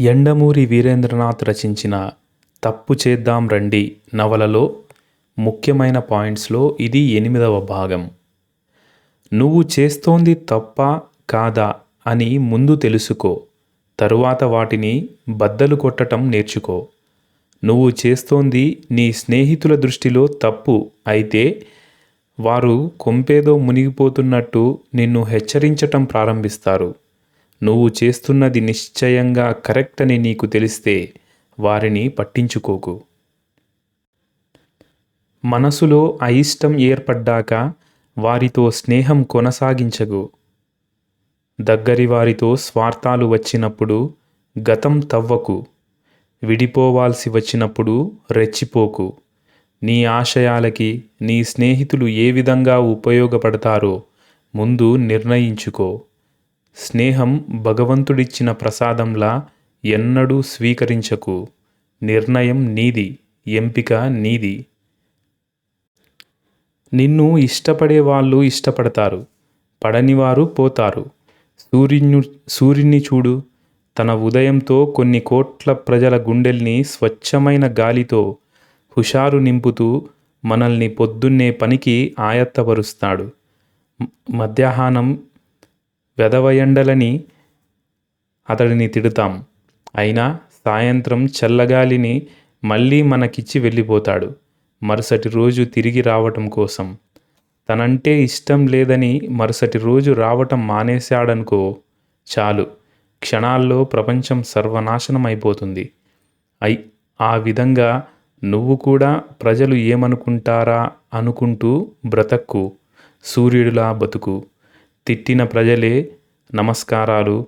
ఎండమూరి వీరేంద్రనాథ్ రచించిన తప్పు చేద్దాం రండి నవలలో ముఖ్యమైన పాయింట్స్లో ఇది ఎనిమిదవ భాగం. నువ్వు చేస్తోంది తప్ప కాదా అని ముందు తెలుసుకో తరువాత వాటిని బద్దలు కొట్టటం నేర్చుకో. నువ్వు చేస్తోంది నీ స్నేహితుల దృష్టిలో తప్పు అయితే వారు కొంపేదో మునిగిపోతున్నట్టు నిన్ను హెచ్చరించటం ప్రారంభిస్తారు. నువ్వు చేస్తున్నది నిశ్చయంగా కరెక్ట్ అని నీకు తెలిస్తే వారిని పట్టించుకోకు. మనసులో అయిష్టం ఏర్పడ్డాక వారితో స్నేహం కొనసాగించగు దగ్గరి వారితో స్వార్థాలు వచ్చినప్పుడు గతం తవ్వకు. విడిపోవాల్సి వచ్చినప్పుడు రెచ్చిపోకు. నీ ఆశయాలకి నీ స్నేహితులు ఏ విధంగా ఉపయోగపడతారో ముందు నిర్ణయించుకో. స్నేహం భగవంతుడిచ్చిన ప్రసాదంలా ఎన్నడూ స్వీకరించకు. నిర్ణయం నీది ఎంపిక నీది. నిన్ను ఇష్టపడే వాళ్ళు ఇష్టపడతారు పడనివారు పోతారు. సూర్యుని సూర్యుని చూడు తన ఉదయంతో కొన్ని కోట్ల ప్రజల గుండెల్ని స్వచ్ఛమైన గాలితో హుషారు నింపుతూ మనల్ని పొద్దున్నే పనికి ఆయత్తపరుస్తాడు. మధ్యాహ్నం వెదవయండలని అతడిని తిడతాం. అయినా సాయంత్రం చల్లగాలిని మళ్ళీ మనకిచ్చి వెళ్ళిపోతాడు. మరుసటి రోజు తిరిగి రావటం కోసం. తనంటే ఇష్టం లేదని మరుసటి రోజు రావటం మానేశాడనుకో చాలు. క్షణాల్లో ప్రపంచం సర్వనాశనం అయిపోతుంది అయి ఆ విధంగా నువ్వు కూడా ప్రజలు ఏమనుకుంటారా అనుకుంటూ బ్రతక్కు. సూర్యుడిలా బతుకు. తిట్టిన ప్రజలే నమస్కారాలు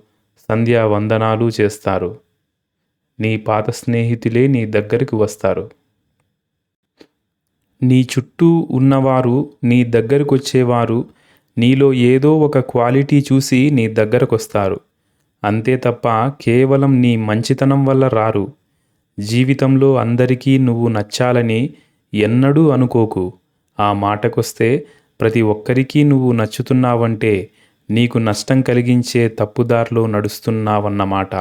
సంధ్యా వందనాలు చేస్తారు. నీ పాత స్నేహితులే నీ దగ్గరికి వస్తారు. నీ చుట్టూ ఉన్నవారు నీ దగ్గరకు వచ్చేవారు నీలో ఏదో ఒక క్వాలిటీ చూసి నీ దగ్గరకొస్తారు. అంతే తప్ప కేవలం నీ మంచితనం వల్ల రారు. జీవితంలో అందరికీ నువ్వు నచ్చాలని ఎన్నడూ అనుకోకు. ఆ మాటకొస్తే ప్రతి ఒక్కరికి నువ్వు నచ్చుతున్నావంటే నీకు నష్టం కలిగించే తప్పుదారిలో నడుస్తున్నావన్నమాట.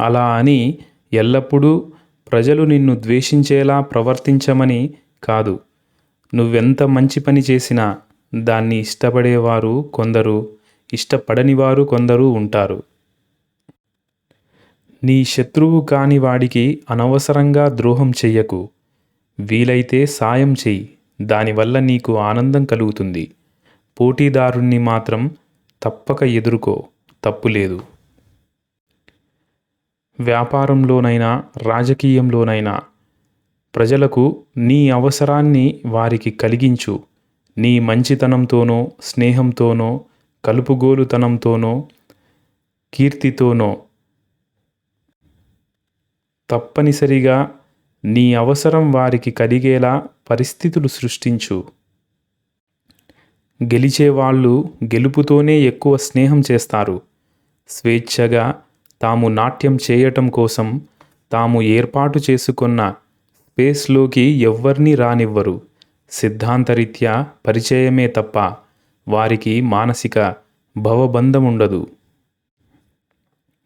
అలా అని ఎల్లప్పుడూ ప్రజలు నిన్ను ద్వేషించేలా ప్రవర్తించమని కాదు. నువ్వెంత మంచి పని చేసినా దాన్ని ఇష్టపడేవారు కొందరు ఇష్టపడని వారు కొందరు ఉంటారు. నీ శత్రువు కాని వాడికి అనవసరంగా ద్రోహం చెయ్యకు. వీలైతే సాయం చెయ్యి. దానివల్ల నీకు ఆనందం కలుగుతుంది. పోటీదారుణ్ణి మాత్రం తప్పక ఎదుర్కో తప్పులేదు వ్యాపారంలోనైనా రాజకీయంలోనైనా ప్రజలకు నీ అవసరాన్ని వారికి కలిగించు. నీ మంచితనంతోనో స్నేహంతోనో కలుపుగోలుతనంతోనో కీర్తితోనో తప్పనిసరిగా నీ అవసరం వారికి కలిగేలా పరిస్థితులు సృష్టించు. గెలిచేవాళ్ళు గెలుపుతోనే ఎక్కువ స్నేహం చేస్తారు. స్వేచ్ఛగా తాము నాట్యం చేయటం కోసం తాము ఏర్పాటు చేసుకున్న స్పేస్లోకి ఎవ్వరినీ రానివ్వరు. సిద్ధాంతరీత్యా పరిచయమే తప్ప వారికి మానసిక భవబంధం ఉండదు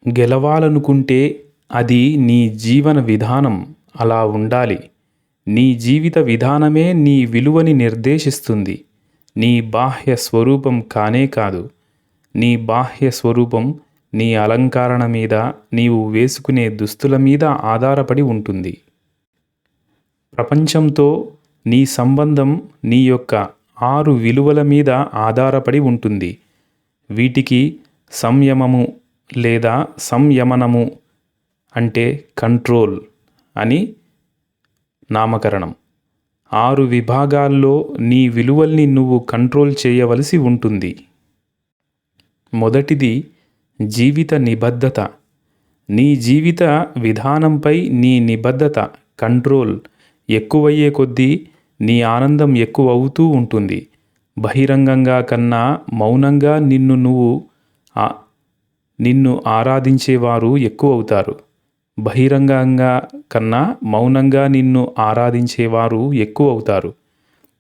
గెలవాలనుకుంటే అది నీ జీవన విధానం. అలా ఉండాలి. నీ జీవిత విధానమే నీ విలువని నిర్దేశిస్తుంది. నీ బాహ్య స్వరూపం కానే కాదు. నీ బాహ్య స్వరూపం నీ అలంకారణ మీద నీవు వేసుకునే దుస్తుల మీద ఆధారపడి ఉంటుంది. ప్రపంచంతో నీ సంబంధం నీ యొక్క ఆరు విలువల మీద ఆధారపడి ఉంటుంది. వీటికి సంయమము లేదా సంయమనము అంటే కంట్రోల్. అని నామకరణం. ఆరు విభాగాల్లో నీ విలువల్ని నువ్వు కంట్రోల్ చేయవలసి ఉంటుంది. మొదటిది జీవిత నిబద్ధత. నీ జీవిత విధానంపై నీ నిబద్ధత కంట్రోల్ ఎక్కువయ్యే కొద్దీ నీ ఆనందం ఎక్కువ అవుతూ ఉంటుంది. బహిరంగంగా కన్నా మౌనంగా నిన్ను నువ్వు నిన్ను ఆరాధించేవారు ఎక్కువ అవుతారు బహిరంగంగా కన్నా మౌనంగా నిన్ను ఆరాధించేవారు ఎక్కువ అవుతారు.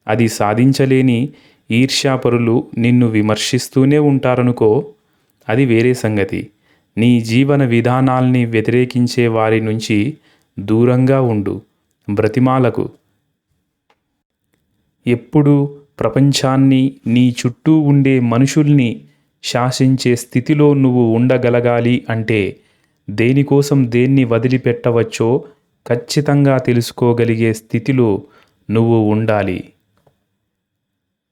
అది సాధించలేని ఈర్ష్యాపరులు నిన్ను విమర్శిస్తూనే ఉంటారనుకో అది వేరే సంగతి. నీ జీవన విధానాల్ని వ్యతిరేకించే వారి నుంచి దూరంగా ఉండు బ్రతిమాలకు. ఎప్పుడు ప్రపంచాన్ని నీ చుట్టూ ఉండే మనుషుల్ని శాసించే స్థితిలో నువ్వు ఉండగలగాలి అంటే దేనికోసం దేన్ని వదిలిపెట్టవచ్చో ఖచ్చితంగా తెలుసుకోగలిగే స్థితిలో నువ్వు ఉండాలి.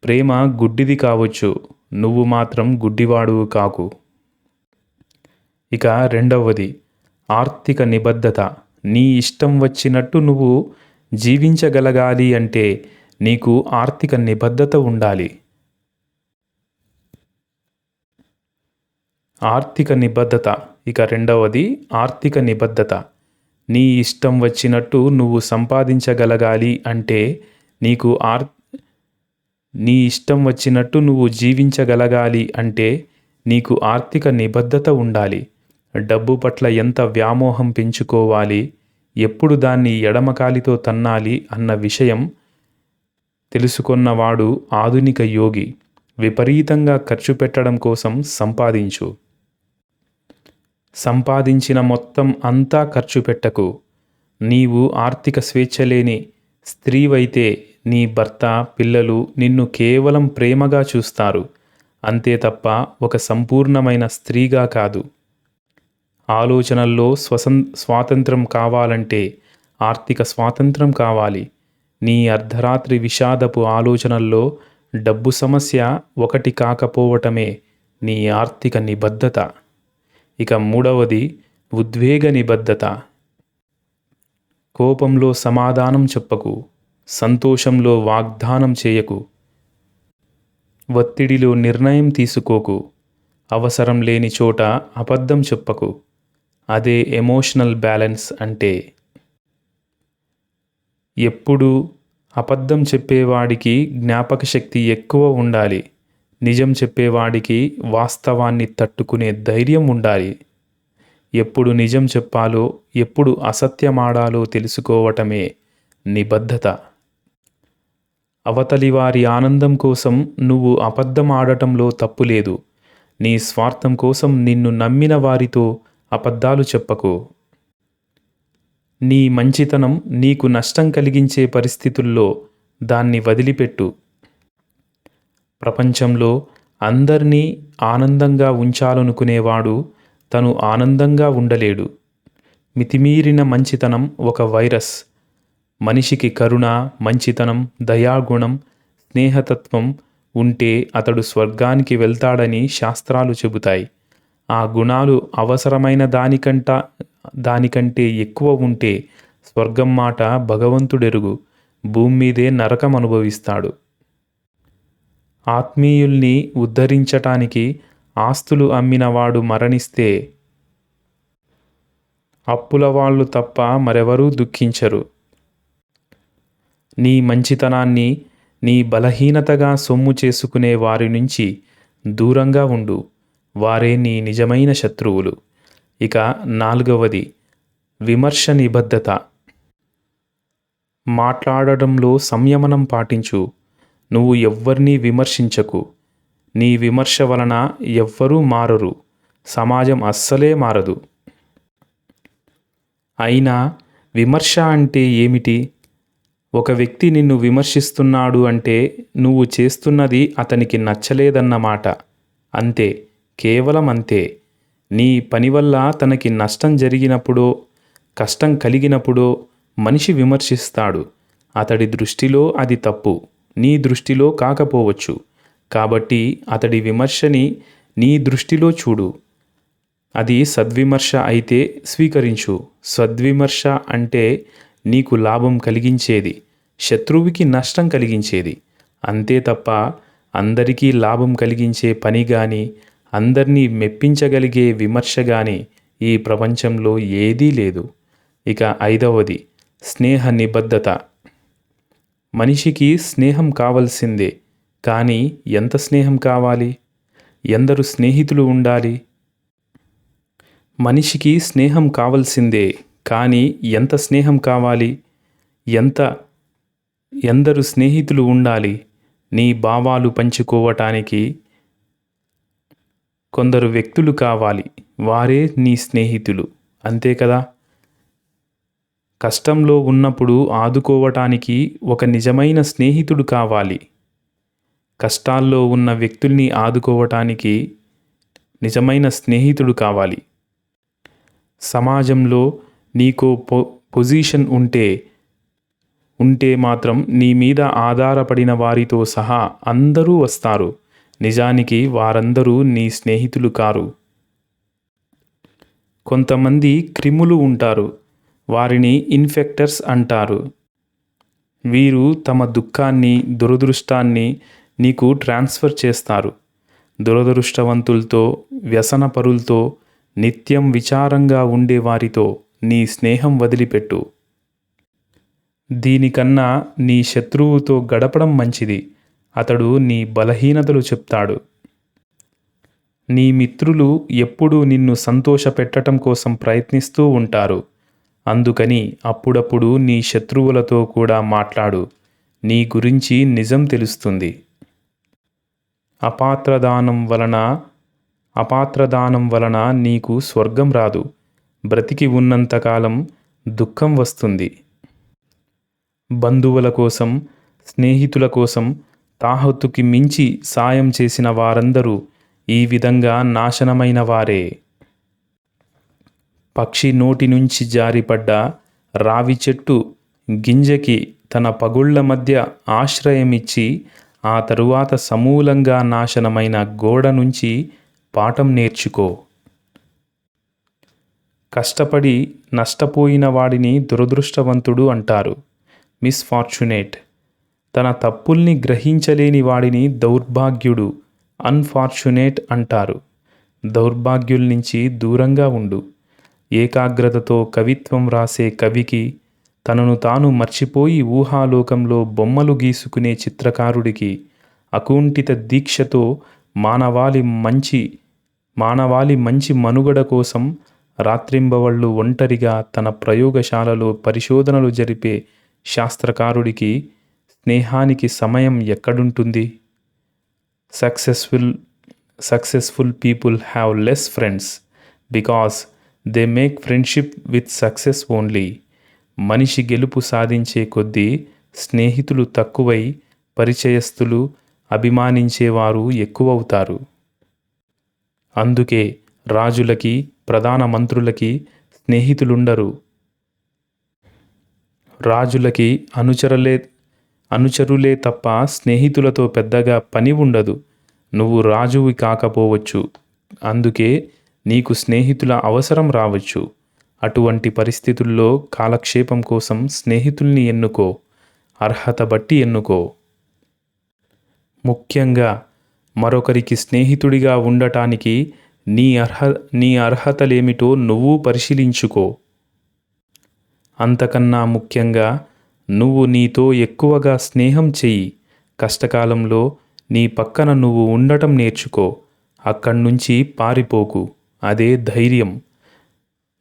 ప్రేమ గుడ్డిది కావచ్చు నువ్వు మాత్రం గుడ్డివాడువు కాకు. ఇక రెండవది ఆర్థిక నిబద్ధత. నీ ఇష్టం వచ్చినట్టు నువ్వు జీవించగలగాలి అంటే నీకు ఆర్థిక నిబద్ధత ఉండాలి. ఆర్థిక నిబద్ధత. ఇక రెండవది ఆర్థిక నిబద్ధత. నీ ఇష్టం వచ్చినట్టు నువ్వు సంపాదించగలగాలి అంటే నీకు ఆర్ నీ ఇష్టం వచ్చినట్టు నువ్వు జీవించగలగాలి అంటే నీకు ఆర్థిక నిబద్ధత ఉండాలి. డబ్బు పట్ల ఎంత వ్యామోహం పెంచుకోవాలి ఎప్పుడు దాన్ని ఎడమకాలితో తన్నాలి అన్న విషయం తెలుసుకున్నవాడు ఆధునిక యోగి. విపరీతంగా ఖర్చు పెట్టడం కోసం సంపాదించు. సంపాదించిన మొత్తం అంతా ఖర్చు పెట్టకు. నీవు ఆర్థిక స్వేచ్ఛ లేని స్త్రీవైతే నీ భర్త పిల్లలు నిన్ను కేవలం ప్రేమగా చూస్తారు. అంతే తప్ప ఒక సంపూర్ణమైన స్త్రీగా కాదు. ఆలోచనల్లో స్వసం స్వాతంత్రం కావాలంటే ఆర్థిక స్వాతంత్రం కావాలి. నీ అర్ధరాత్రి విషాదపు ఆలోచనల్లో డబ్బు సమస్య ఒకటి కాకపోవటమే నీ ఆర్థిక నిబద్ధత. ఇక మూడవది ఉద్వేగ నిబద్ధత. కోపంలో సమాధానం చెప్పకు సంతోషంలో వాగ్దానం చేయకు. ఒత్తిడిలో నిర్ణయం తీసుకోకు అవసరం లేని చోట అబద్ధం చెప్పకు. అదే ఎమోషనల్ బ్యాలెన్స్ అంటే. ఎప్పుడూ అబద్ధం చెప్పేవాడికి జ్ఞాపక శక్తి ఎక్కువ ఉండాలి. నిజం చెప్పేవాడికి వాస్తవాన్ని తట్టుకునే ధైర్యం ఉండాలి. ఎప్పుడు నిజం చెప్పాలో ఎప్పుడు అసత్యమాడాలో తెలుసుకోవటమే నిబద్ధత. అవతలి వారి ఆనందం కోసం నువ్వు అబద్ధం ఆడటంలో తప్పులేదు. నీ స్వార్థం కోసం నిన్ను నమ్మిన వారితో అబద్ధాలు చెప్పకు. నీ మంచితనం నీకు నష్టం కలిగించే పరిస్థితుల్లో దాన్ని వదిలిపెట్టు. ప్రపంచంలో అందరినీ ఆనందంగా ఉంచాలనుకునేవాడు తను ఆనందంగా ఉండలేడు. మితిమీరిన మంచితనం ఒక వైరస్. మనిషికి కరుణ మంచితనం దయాగుణం స్నేహతత్వం ఉంటే అతడు స్వర్గానికి వెళ్తాడని శాస్త్రాలు చెబుతాయి. ఆ గుణాలు అవసరమైన దానికంట దానికంటే ఎక్కువ ఉంటే స్వర్గం మాట భగవంతుడెరుగు. భూమి మీదే నరకం అనుభవిస్తాడు ఆత్మీయుల్ని ఉద్ధరించటానికి ఆస్తులు అమ్మినవాడు మరణిస్తే అప్పుల వాళ్ళు తప్ప మరెవరూ దుఃఖించరు. నీ మంచితనాన్ని నీ బలహీనతగా సొమ్ము చేసుకునే వారి నుంచి దూరంగా ఉండు. వారే నీ నిజమైన శత్రువులు. ఇక నాలుగవది విమర్శ నిబద్ధత. మాట్లాడడంలో సంయమనం పాటించు. నువ్వు ఎవ్వరినీ విమర్శించకు. నీ విమర్శ వలన ఎవ్వరూ మారరు. సమాజం అస్సలే మారదు. అయినా విమర్శ అంటే ఏమిటి? ఒక వ్యక్తి నిన్ను విమర్శిస్తున్నాడు అంటే నువ్వు చేస్తున్నది అతనికి నచ్చలేదన్నమాట. అంతే కేవలం అంతే. నీ పని వల్ల తనకి నష్టం జరిగినప్పుడో కష్టం కలిగినప్పుడో మనిషి విమర్శిస్తాడు. అతడి దృష్టిలో అది తప్పు. నీ దృష్టిలో కాకపోవచ్చు. కాబట్టి అతడి విమర్శని నీ దృష్టిలో చూడు. అది సద్విమర్శ అయితే స్వీకరించు. సద్విమర్శ అంటే నీకు లాభం కలిగించేది. శత్రువుకి నష్టం కలిగించేది. అంతే తప్ప అందరికీ లాభం కలిగించే పని కానీ అందరినీ మెప్పించగలిగే విమర్శ కానీ ఈ ప్రపంచంలో ఏదీ లేదు. ఇక ఐదవది స్నేహ నిబద్ధత. మనిషికి స్నేహం కావలసిందే కానీ ఎంత స్నేహం కావాలి? ఎందరు స్నేహితులు ఉండాలి? మనిషికి స్నేహం కావలసిందే కానీ ఎంత స్నేహం కావాలి? ఎంత ఎందరు స్నేహితులు ఉండాలి? నీ భావాలు పంచుకోవటానికి కొందరు వ్యక్తులు కావాలి వారే నీ స్నేహితులు అంతే కదా? కష్టంలో ఉన్నప్పుడు ఆదుకోవటానికి ఒక నిజమైన స్నేహితుడు కావాలి. కష్టాల్లో ఉన్న వ్యక్తుల్ని ఆదుకోవటానికి నిజమైన స్నేహితుడు కావాలి. సమాజంలో నీకో పొ పొజిషన్ ఉంటే ఉంటే మాత్రం నీ మీద ఆధారపడిన వారితో సహా అందరూ వస్తారు. నిజానికి వారందరూ నీ స్నేహితులు కారు. కొంతమంది క్రిములు ఉంటారు. వారిని ఇన్ఫెక్టర్స్ అంటారు. వీరు తమ దుఃఖాన్ని దురదృష్టాన్ని నీకు ట్రాన్స్ఫర్ చేస్తారు. దురదృష్టవంతులతో వ్యసనపరులతో నిత్యం విచారంగా ఉండే వారితో నీ స్నేహం వదిలిపెట్టు. దీనికన్నా నీ శత్రువుతో గడపడం మంచిది అతడు నీ బలహీనతలు చెప్తాడు. నీ మిత్రులు ఎప్పుడూ నిన్ను సంతోషపెట్టడం కోసం ప్రయత్నిస్తూ ఉంటారు. అందుకని అప్పుడప్పుడు నీ శత్రువులతో కూడా మాట్లాడు. నీ గురించి నిజం తెలుస్తుంది. అపాత్రదానం వలన అపాత్రదానం వలన నీకు స్వర్గం రాదు. బ్రతికి ఉన్నంతకాలం దుఃఖం వస్తుంది. బంధువుల కోసం స్నేహితుల కోసం తాహతుకి మించి సాయం చేసిన వారందరూ ఈ విధంగా నాశనమైన వారే. పక్షి నోటి నుంచి జారిపడ్డ రావి చెట్టు గింజకి తన పగుళ్ళ మధ్య ఆశ్రయమిచ్చి ఆ తరువాత సమూలంగా నాశనమైన గోడ నుంచి పాఠం నేర్చుకో. కష్టపడి నష్టపోయిన వాడిని దురదృష్టవంతుడు అంటారు మిస్ఫార్చునేట్ తన తప్పుల్ని గ్రహించలేని వాడిని దౌర్భాగ్యుడు అన్ఫార్చునేట్ అంటారు. దౌర్భాగ్యుల నుంచి దూరంగా ఉండు. ఏకాగ్రతతో కవిత్వం రాసే కవికి తనను తాను మర్చిపోయి ఊహాలోకంలో బొమ్మలు గీసుకునే చిత్రకారుడికి అకుంఠిత దీక్షతో మానవాళి మంచి మానవాళి మంచి మనుగడ కోసం రాత్రింబవళ్ళు ఒంటరిగా తన ప్రయోగశాలలో పరిశోధనలు జరిపే శాస్త్రకారుడికి స్నేహానికి సమయం ఎక్కడుంటుంది? Successful successful people have less friends because they make friendship with success only మనిషి గెలుపు సాధించే కొద్దీ స్నేహితులు తక్కువై పరిచయస్తులు అభిమానించేవారు ఎక్కువవుతారు. అందుకే రాజులకి ప్రధాన మంత్రులకి స్నేహితులుండరు. రాజులకి అనుచరులే అనుచరులే తప్ప స్నేహితులతో పెద్దగా పని ఉండదు నువ్వు రాజువి కాకపోవచ్చు. అందుకే నీకు స్నేహితుల అవసరం రావచ్చు. అటువంటి పరిస్థితుల్లో కాలక్షేపం కోసం స్నేహితుల్ని ఎన్నుకో. అర్హత బట్టి ఎన్నుకో. ముఖ్యంగా మరొకరికి స్నేహితుడిగా ఉండటానికి నీ అర్హ నీ అర్హతలేమిటో నువ్వు పరిశీలించుకో. అంతకన్నా ముఖ్యంగా నువ్వు నీతో ఎక్కువగా స్నేహం చెయ్యి. కష్టకాలంలో నీ పక్కన నువ్వు ఉండటం నేర్చుకో. అక్కడ్నుంచి పారిపోకు. అదే ధైర్యం.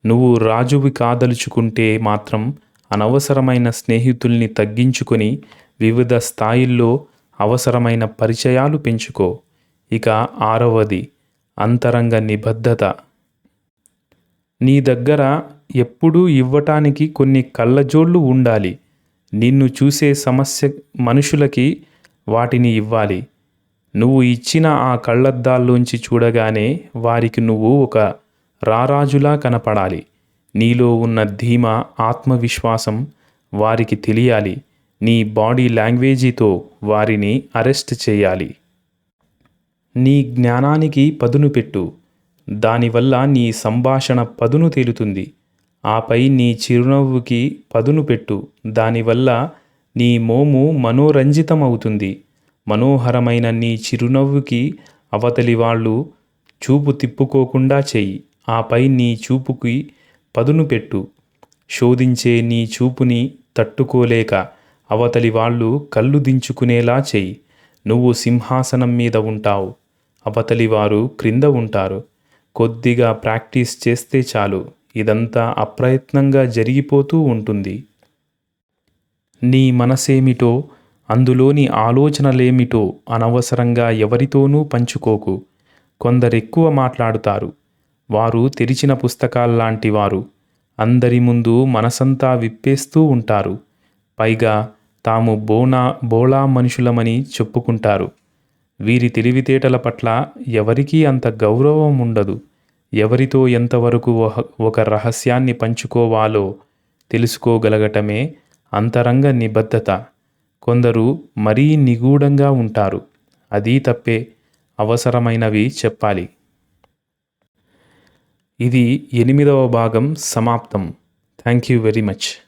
నువ్వు రాజువి కాదలుచుకుంటే మాత్రం అనవసరమైన స్నేహితుల్ని తగ్గించుకొని వివిధ స్థాయిల్లో అవసరమైన పరిచయాలు పెంచుకో. ఇక ఆరవది అంతరంగ నిబద్ధత. నీ దగ్గర ఎప్పుడూ ఇవ్వటానికి కొన్ని కళ్ళజోళ్ళు ఉండాలి. నిన్ను చూసే సమస్య మనుషులకి వాటిని ఇవ్వాలి. నువ్వు ఇచ్చిన ఆ కళ్ళద్దాల్లోంచి చూడగానే వారికి నువ్వు ఒక రారాజులా కనపడాలి. నీలో ఉన్న ధీమ ఆత్మవిశ్వాసం వారికి తెలియాలి. నీ బాడీ లాంగ్వేజీతో వారిని అరెస్ట్ చేయాలి. నీ జ్ఞానానికి పదును పెట్టు. దానివల్ల నీ సంభాషణ పదును తేలుతుంది. ఆపై నీ చిరునవ్వుకి పదును పెట్టు. దానివల్ల నీ మోము మనోరంజితమవుతుంది. మనోహరమైన నీ చిరునవ్వుకి అవతలి వాళ్ళు చూపు తిప్పుకోకుండా చెయ్యి ఆపై నీ చూపుకి పదును పెట్టు. శోధించే నీ చూపుని తట్టుకోలేక అవతలి వాళ్ళు కళ్ళు దించుకునేలా చెయ్యి నువ్వు సింహాసనం మీద ఉంటావు. అవతలి వారు క్రింద ఉంటారు. కొద్దిగా ప్రాక్టీస్ చేస్తే చాలు. ఇదంతా అప్రయత్నంగా జరిగిపోతూ ఉంటుంది. నీ మనసేమిటో అందులోని ఆలోచనలేమిటో అనవసరంగా ఎవరితోనూ పంచుకోకు. కొందరెక్కువ మాట్లాడుతారు. వారు తెరిచిన పుస్తకాల్లాంటి వారు. అందరి ముందు మనసంతా విప్పేస్తూ ఉంటారు. పైగా తాము బోనా బోళా మనుషులమని చెప్పుకుంటారు. వీరి తెలివితేటల పట్ల ఎవరికీ అంత గౌరవం ఉండదు. ఎవరితో ఎంతవరకు ఒక- రహస్యాన్ని పంచుకోవాలో తెలుసుకోగలగటమే అంతరంగ నిబద్ధత. కొందరు మరీ నిగూఢంగా ఉంటారు. అది తప్పే అవసరమైనవి చెప్పాలి. ఇది ఎనిమిదవ భాగం సమాప్తం. Thank you very much.